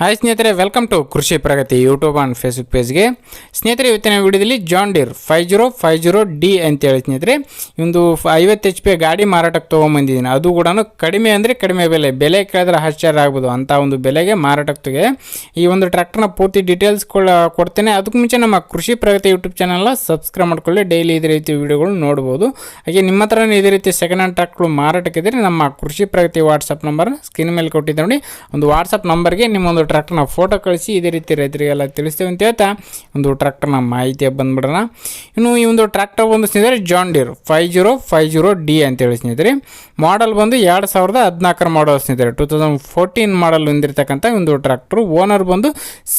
Hi ಸ್ನೇಹಿತರೆ welcome to Krishi Pragati YouTube and Facebook ಪೇಜ್ಗೆ ಸ್ನೇಹಿತರೆ, ಇವತ್ತಿನ ವಿಡಿಯೋದಲ್ಲಿ John Deere five zero five zero D ಅಂತೇಳಿ ಸ್ನೇಹಿತರೆ ಒಂದು ಐವತ್ತು ಎಚ್ ಪಿ ಗಾಡಿ ಮಾರಾಟಕ್ಕೆ ತೊಗೊಂಬಂದಿದ್ದೀನಿ. ಅದು ಕೂಡ ಕಡಿಮೆ ಅಂದರೆ ಕಡಿಮೆ ಬೆಲೆ. ಬೆಲೆ ಕೇಳಿದ್ರೆ ಆಶ್ಚರ್ಯ ಆಗ್ಬೋದು. ಅಂಥ ಒಂದು ಬೆಲೆಗೆ ಮಾರಾಟಕ್ಕೆ ಈ ಒಂದು ಟ್ರ್ಯಾಕ್ಟರ್ನ ಪೂರ್ತಿ ಡೀಟೇಲ್ಸ್ ಕೊಡ್ತೇನೆ. ಅದಕ್ಕೂ ಮುಂಚೆ ನಮ್ಮ ಕೃಷಿ ಪ್ರಗತಿ ಯೂಟ್ಯೂಬ್ ಚಾನಲ್ನ ಸಬ್ಸ್ಕ್ರೈಬ್ ಮಾಡ್ಕೊಳ್ಳಿ. ಡೈಲಿ ಇದೇ ರೀತಿ ವಿಡಿಯೋಗಳು ನೋಡ್ಬೋದು. ಹಾಗೆ ನಿಮ್ಮ ಹತ್ರನೇ ಇದೇ ರೀತಿ ಸೆಕೆಂಡ್ ಹ್ಯಾಂಡ್ ಟ್ರ್ಯಾಕ್ಟ್ಗಳು ಮಾರಾಟಕ್ಕಿದ್ರೆ ನಮ್ಮ ಕೃಷಿ ಪ್ರಗತಿ ವಾಟ್ಸಪ್ ನಂಬರ್ ಸ್ಕ್ರೀನ್ ಮೇಲೆ ಕೊಟ್ಟಿದ್ದೆ ನೋಡಿ. ಒಂದು ವಾಟ್ಸಪ್ ನಂಬರ್ಗೆ ನಿಮ್ಮೊಂದು ಟ್ರ್ಯಾಕ್ಟರ್ನ ಫೋಟೋ ಕಳಿಸಿ ಇದೇ ರೀತಿ ರೈತರಿಗೆಲ್ಲ ತಿಳಿಸ್ತೇವೆ ಅಂತ ಹೇಳ್ತಾ ಒಂದು ಟ್ರ್ಯಾಕ್ಟರ್ನ ಮಾಹಿತಿ ಬಂದ್ಬಿಡೋಣ. ಇನ್ನು ಈ ಒಂದು ಟ್ರ್ಯಾಕ್ಟರ್ ಬಂದು ಸ್ನೇಹಿತರೆ John Deere five zero five zero D ಅಂತೇಳಿ ಸ್ನೇಹಿತರೆ. ಮಾಡಲ್ ಬಂದು ಎರಡು ಸಾವಿರದ ಹದಿನಾಲ್ಕರ ಮಾಡಲ್ ಸ್ನೇಹಿತರೆ. ಟೂ ತೌಸಂಡ್ ಫೋರ್ಟೀನ್ ಮಾಡಲ್ ಹೊಂದಿರತಕ್ಕಂಥ ಒಂದು ಟ್ರ್ಯಾಕ್ಟ್ರು ಓನರ್ ಬಂದು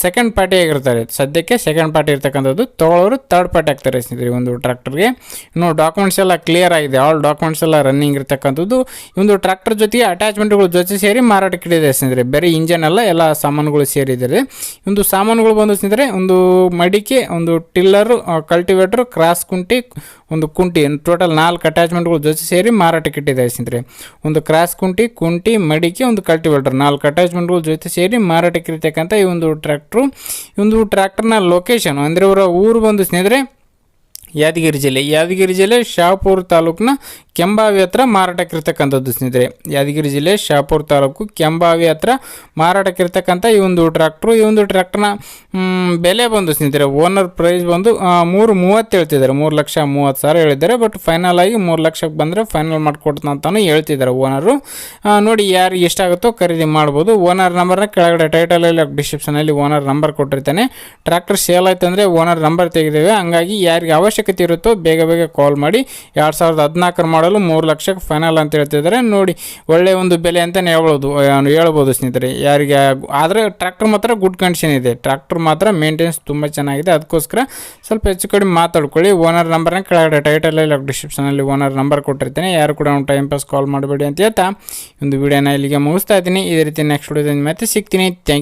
ಸೆಕೆಂಡ್ ಪಾರ್ಟಿ ಆಗಿರ್ತಾರೆ. ಸದ್ಯಕ್ಕೆ ಸೆಕೆಂಡ್ ಪಾರ್ಟಿ ಇರ್ತಕ್ಕಂಥದ್ದು ತೊಗೊಳೋರು ತರ್ಡ್ ಪಾರ್ಟಿ ಆಗ್ತಾರೆ ಸ್ನೇಹಿತರೆ ಒಂದು ಟ್ರ್ಯಾಕ್ಟರ್ಗೆ. ಇನ್ನು ಡಾಕ್ಯುಮೆಂಟ್ಸ್ ಎಲ್ಲ ಕ್ಲಿಯರ್ ಆಗಿದೆ. ಆಲ್ ಡಾಕ್ಯುಮೆಂಟ್ಸ್ ಎಲ್ಲ ರನ್ನಿಂಗ್ ಇರ್ತಕ್ಕಂಥದ್ದು. ಒಂದು ಟ್ರ್ಯಾಕ್ಟರ್ ಜೊತೆಗೆ ಅಟ್ಯಾಚ್ಮೆಂಟ್ಗಳು ಜೊತೆ ಸೇರಿ ಮಾರಾಟಕ್ಕೆ ಇಟ್ಟಿದೆ ಸ್ನೇಹಿತರೆ. ಬೇರೆ ಇಂಜನ್ ಎಲ್ಲ ಎಲ್ಲ ಸಾಮಾನುಗಳು ಸೇರಿದ್ದಾರೆ ಒಂದು ಸಾಮಾನುಗಳು ಬಂದು ಸ್ನೇಹಿತರೆ, ಒಂದು ಮಡಿಕೆ, ಒಂದು ಟಿಲ್ಲರು ಕಲ್ಟಿವೇಟ್ರು ಕ್ರಾಸ್ ಕುಂಟಿ, ಒಂದು ಕುಂಟಿ ಟೋಟಲ್ ನಾಲ್ಕು ಅಟ್ಯಾಚ್ಮೆಂಟ್ಗಳು ಜೊತೆ ಸೇರಿ ಮಾರಾಟಕ್ಕೆ ಇಟ್ಟಿದ್ದಾರೆ ಸ್ನೇಹಿತರೆ. ಒಂದು ಕ್ರಾಸ್ ಕುಂಟಿ ಕುಂಟಿ, ಮಡಿಕೆ, ಒಂದು ಕಲ್ಟಿವೇಟರ್ ನಾಲ್ಕು ಅಟ್ಯಾಚ್ಮೆಂಟ್ಗಳು ಜೊತೆ ಸೇರಿ ಮಾರಾಟಕ್ಕೆ ಇರ್ತಕ್ಕಂಥ ಈ ಒಂದು ಟ್ರ್ಯಾಕ್ಟ್ರು ಈ ಒಂದು ಟ್ರ್ಯಾಕ್ಟರ್ನ ಲೊಕೇಶನ್ ಅಂದರೆ ಅವರ ಊರು ಬಂದು ಸ್ನೇಹಿತರೆ, ಯಾದಗಿರಿ ಜಿಲ್ಲೆ. ಯಾದಗಿರಿ ಜಿಲ್ಲೆ ಶಾಪುರ್ ತಾಲೂಕಿನ ಕೆಂಬಾವಿ ಹತ್ರ ಮಾರಾಟಕ್ಕಿರ್ತಕ್ಕಂಥದ್ದು ಸ್ನೇಹಿತರೆ. ಯಾದಗಿರಿ ಜಿಲ್ಲೆ ಶಾಪುರ್ ತಾಲೂಕು ಕೆಂಬಾವಿ ಹತ್ರ ಮಾರಾಟಕ್ಕಿರ್ತಕ್ಕಂಥ ಈ ಒಂದು ಟ್ರ್ಯಾಕ್ಟ್ರು, ಈ ಒಂದು ಟ್ರ್ಯಾಕ್ಟರ್ನ ಬೆಲೆ ಬಂದು ಸ್ನೇಹಿತರೆ ಓನರ್ ಪ್ರೈಸ್ ಬಂದು ಮೂರು ಮೂವತ್ತು ಹೇಳ್ತಿದ್ದಾರೆ. ಮೂರು ಲಕ್ಷ ಮೂವತ್ತು ಸಾವಿರ ಹೇಳಿದ್ದಾರೆ. ಬಟ್ ಫೈನಲ್ ಆಗಿ ಮೂರು ಲಕ್ಷಕ್ಕೆ ಬಂದರೆ ಫೈನಲ್ ಮಾಡಿಕೊಡ್ತಾನೆ ಅಂತಲೂ ಹೇಳ್ತಿದ್ದಾರೆ ಓನರು ನೋಡಿ ಯಾರು ಎಷ್ಟಾಗುತ್ತೋ ಖರೀದಿ ಮಾಡ್ಬೋದು. ಓನರ್ ನಂಬರ್ನ ಕೆಳಗಡೆ ಟೈಟಲಲ್ಲಿ ಡಿಸ್ಕ್ರಿಪ್ಷನಲ್ಲಿ ಓನರ್ ನಂಬರ್ ಕೊಟ್ಟಿರ್ತಾನೆ. ಟ್ರ್ಯಾಕ್ಟರ್ ಸೇಲ್ ಆಯ್ತು ಅಂದರೆ ಓನರ್ ನಂಬರ್ ತೆಗೆದೇವೆ ಹಂಗಾಗಿ ಯಾರಿಗೆ ಅವಶ್ಯಕತೆ ಇರುತ್ತೋ ಬೇಗ ಬೇಗ ಕಾಲ್ ಮಾಡಿ. ಎರಡು ಸಾವಿರದ ಹದಿನಾಲ್ಕರ ಮಾಡಲು ಮೂರು ಲಕ್ಷಕ್ಕೆ ಫೈನಲ್ ಅಂತ ಹೇಳ್ತಿದ್ದಾರೆ. ನೋಡಿ ಒಳ್ಳೆಯ ಒಂದು ಬೆಲೆ ಅಂತಲೇ ಹೇಳ್ಬೋದು ಹೇಳ್ಬೋದು ಸ್ನೇಹಿತರೆ. ಯಾರಿಗೆ ಆದರೆ ಟ್ರ್ಯಾಕ್ಟರ್ ಮಾತ್ರ ಗುಡ್ ಕಂಡೀಷನ್ ಇದೆ. ಟ್ರ್ಯಾಕ್ಟರ್ ಮಾತ್ರ ಮೇಂಟೆನೆನ್ಸ್ ತುಂಬ ಚೆನ್ನಾಗಿದೆ. ಅದಕ್ಕೋಸ್ಕರ ಸ್ವಲ್ಪ ಹೆಚ್ಚು ಕಡಿಮೆ ಮಾತಾಡ್ಕೊಳ್ಳಿ. ಓನರ್ ನಂಬರ್ನ ಕೆಳಗಡೆ ಟೈಟಲಲ್ಲಿ ಡಿಸ್ಕ್ರಿಪ್ಷನಲ್ಲಿ ಓನರ್ ನಂಬರ್ ಕೊಟ್ಟಿರ್ತೀನಿ. ಯಾರು ಕೂಡ ಒಂದು ಟೈಮ್ ಪಾಸ್ ಕಾಲ್ ಮಾಡಬೇಡಿ ಅಂತ ಹೇಳ್ತಾ ಒಂದು ವಿಡಿಯೋನ ಇಲ್ಲಿಗೆ ಮುಗಿಸ್ತಾ ಇದ್ದೀನಿ. ಇದೇ ರೀತಿ ನೆಕ್ಸ್ಟ್ ವಿಡಿಯೋದಿಂದ ಮತ್ತೆ ಸಿಗ್ತೀನಿ. ಥ್ಯಾಂಕ್